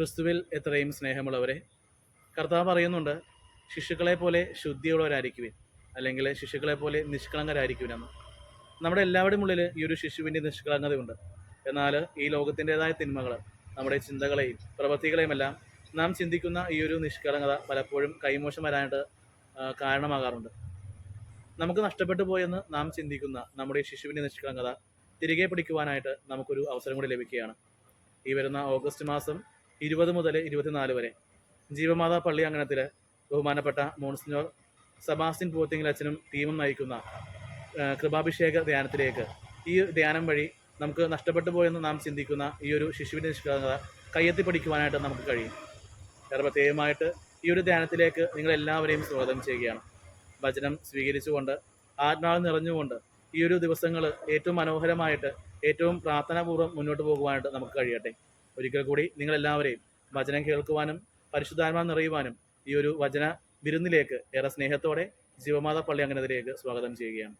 ക്രിസ്തുവിൽ എത്രയും സ്നേഹമുള്ളവരെ കർത്താവ് പറയുന്നുണ്ട് ശിശുക്കളെ പോലെ ശുദ്ധിയുള്ളവരായിരിക്കുവിൻ. അല്ലെങ്കിൽ ശിശുക്കളെ പോലെ നിഷ്കളങ്കരായിരിക്കുവിനെന്ന് നമ്മുടെ എല്ലാവരുടെയും ഉള്ളിൽ ഈ ഒരു ശിശുവിന്റെ നിഷ്കളങ്കതയുണ്ട്. എന്നാൽ ഈ ലോകത്തിന്റെതായ തിന്മകൾ നമ്മുടെ ചിന്തകളെയും പ്രവൃത്തികളെയും എല്ലാം നാം ചിന്തിക്കുന്ന ഈ ഒരു നിഷ്കളങ്കത പലപ്പോഴും കൈമോശം വരാനായിട്ട് കാരണമാകാറുണ്ട്. നമുക്ക് നഷ്ടപ്പെട്ടു പോയെന്ന് നാം ചിന്തിക്കുന്ന നമ്മുടെ ശിശുവിന്റെ നിഷ്കളങ്കത തിരികെ പിടിക്കുവാനായിട്ട് നമുക്കൊരു അവസരം കൂടി ലഭിക്കുകയാണ്. ഈ വരുന്ന ഓഗസ്റ്റ് മാസം ഇരുപത് മുതൽ ഇരുപത്തിനാല് വരെ. ജീവമാതാ പള്ളി അങ്കണത്തിൽ ബഹുമാനപ്പെട്ട മോൺസിനോർ സബാസ്റ്റിൻ അച്ഛനും ടീമും നയിക്കുന്ന കൃപാഭിഷേക ധ്യാനത്തിലേക്ക് ഈ ധ്യാനം വഴി നമുക്ക് നഷ്ടപ്പെട്ടു പോയെന്ന് നാം ചിന്തിക്കുന്ന ഈ ഒരു ശിശുവിന്റെ നിഷ്കളങ്കത കയ്യെത്തി പഠിക്കുവാനായിട്ട് നമുക്ക് കഴിയും. വേറെ പ്രത്യേകമായിട്ട് ഈ ഒരു ധ്യാനത്തിലേക്ക് നിങ്ങളെല്ലാവരെയും സ്വാഗതം ചെയ്യുകയാണ്. വചനം സ്വീകരിച്ചുകൊണ്ട് ആത്മാവ് നിറഞ്ഞുകൊണ്ട് ഈ ഒരു ദിവസങ്ങൾ ഏറ്റവും മനോഹരമായിട്ട് ഏറ്റവും പ്രാർത്ഥനാപൂർവം മുന്നോട്ട് പോകുവാനായിട്ട് നമുക്ക് കഴിയട്ടെ. ഒരിക്കൽ കൂടി നിങ്ങളെല്ലാവരെയും വചനം കേൾക്കുവാനും പരിശുദ്ധാത്മാ നിറയുവാനും ഈ ഒരു വചന വിരുന്നിലേക്ക് ഏറെ സ്നേഹത്തോടെ ജീവമാതാ പള്ളി അംഗനത്തിലേക്ക് സ്വാഗതം ചെയ്യുകയാണ്.